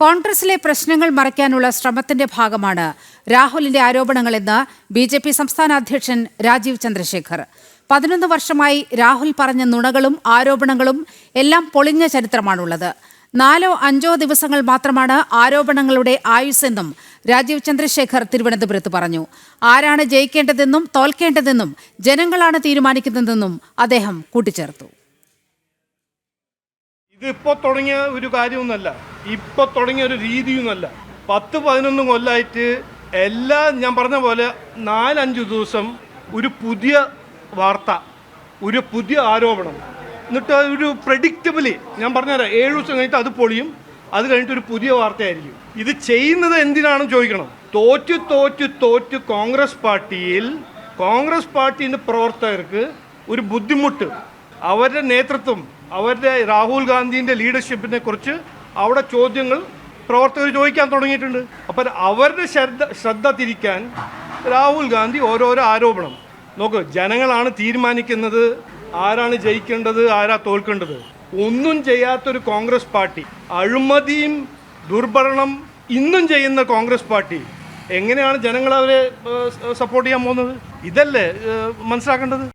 കോൺഗ്രസിലെ പ്രശ്നങ്ങൾ മറയ്ക്കാനുള്ള ശ്രമത്തിന്റെ ഭാഗമാണ് രാഹുലിന്റെ ആരോപണങ്ങളെന്ന് ബി ജെ പി സംസ്ഥാന അധ്യക്ഷൻ രാജീവ് ചന്ദ്രശേഖർ. പതിനൊന്ന് വർഷമായി രാഹുൽ പറഞ്ഞ നുണകളും ആരോപണങ്ങളും എല്ലാം പൊളിഞ്ഞ ചരിത്രമാണുള്ളത്. നാലോ അഞ്ചോ ദിവസങ്ങൾ മാത്രമാണ് ആരോപണങ്ങളുടെ ആയുസ്സെന്നും രാജീവ് ചന്ദ്രശേഖർ തിരുവനന്തപുരത്ത് പറഞ്ഞു. ആരാണ് ജയിക്കേണ്ടതെന്നും തോൽക്കേണ്ടതെന്നും ജനങ്ങളാണ് തീരുമാനിക്കുന്നതെന്നും അദ്ദേഹം കൂട്ടിച്ചേർത്തു. ഇതിപ്പോ തുടങ്ങിയ ഒരു കാര്യമൊന്നുമല്ല. ഇപ്പൊ തുടങ്ങിയ ഒരു രീതിയൊന്നുമല്ല പത്ത് പതിനൊന്ന് കൊല്ലായിട്ട് എല്ലാ ഞാൻ പറഞ്ഞ പോലെ നാലഞ്ച് ദിവസം ഒരു പുതിയ വാർത്ത ഒരു പുതിയ ആരോപണം. എന്നിട്ട് ഒരു പ്രഡിക്റ്റബിളി ഞാൻ പറഞ്ഞുതരാം ഏഴ് ദിവസം കഴിഞ്ഞിട്ട് അത് പൊളിയും അത് കഴിഞ്ഞിട്ട് ഒരു പുതിയ വാർത്തയായിരിക്കും. ഇത് ചെയ്യുന്നത് എന്തിനാണെന്ന് ചോദിക്കണം? തോറ്റ് തോറ്റ് തോറ്റ് കോൺഗ്രസ് പാർട്ടിയിൽ കോൺഗ്രസ് പാർട്ടിന്റെ പ്രവർത്തകർക്ക് ഒരു ബുദ്ധിമുട്ട്. അവരുടെ നേതൃത്വം അവരുടെ രാഹുൽ ഗാന്ധിന്റെ ലീഡർഷിപ്പിനെ കുറിച്ച് അവിടെ ചോദ്യങ്ങൾ പ്രവർത്തകർ ചോദിക്കാൻ തുടങ്ങിയിട്ടുണ്ട്. അപ്പോൾ അവരുടെ ശ്രദ്ധ ശ്രദ്ധ തിരിക്കാൻ രാഹുൽ ഗാന്ധി ഓരോരോ ആരോപണം. നോക്ക് ജനങ്ങളാണ് തീരുമാനിക്കുന്നത്. ആരാണ് ജയിക്കേണ്ടത് ആരാ തോൽക്കേണ്ടത്. ഒന്നും ചെയ്യാത്തൊരു കോൺഗ്രസ് പാർട്ടി അഴിമതിയും ദുർഭരണം ഇന്നും ചെയ്യുന്ന കോൺഗ്രസ് പാർട്ടി എങ്ങനെയാണ് ജനങ്ങൾ അവരെ സപ്പോർട്ട് ചെയ്യാൻ പോകുന്നത്? ഇതല്ലേ മനസ്സിലാക്കേണ്ടത്?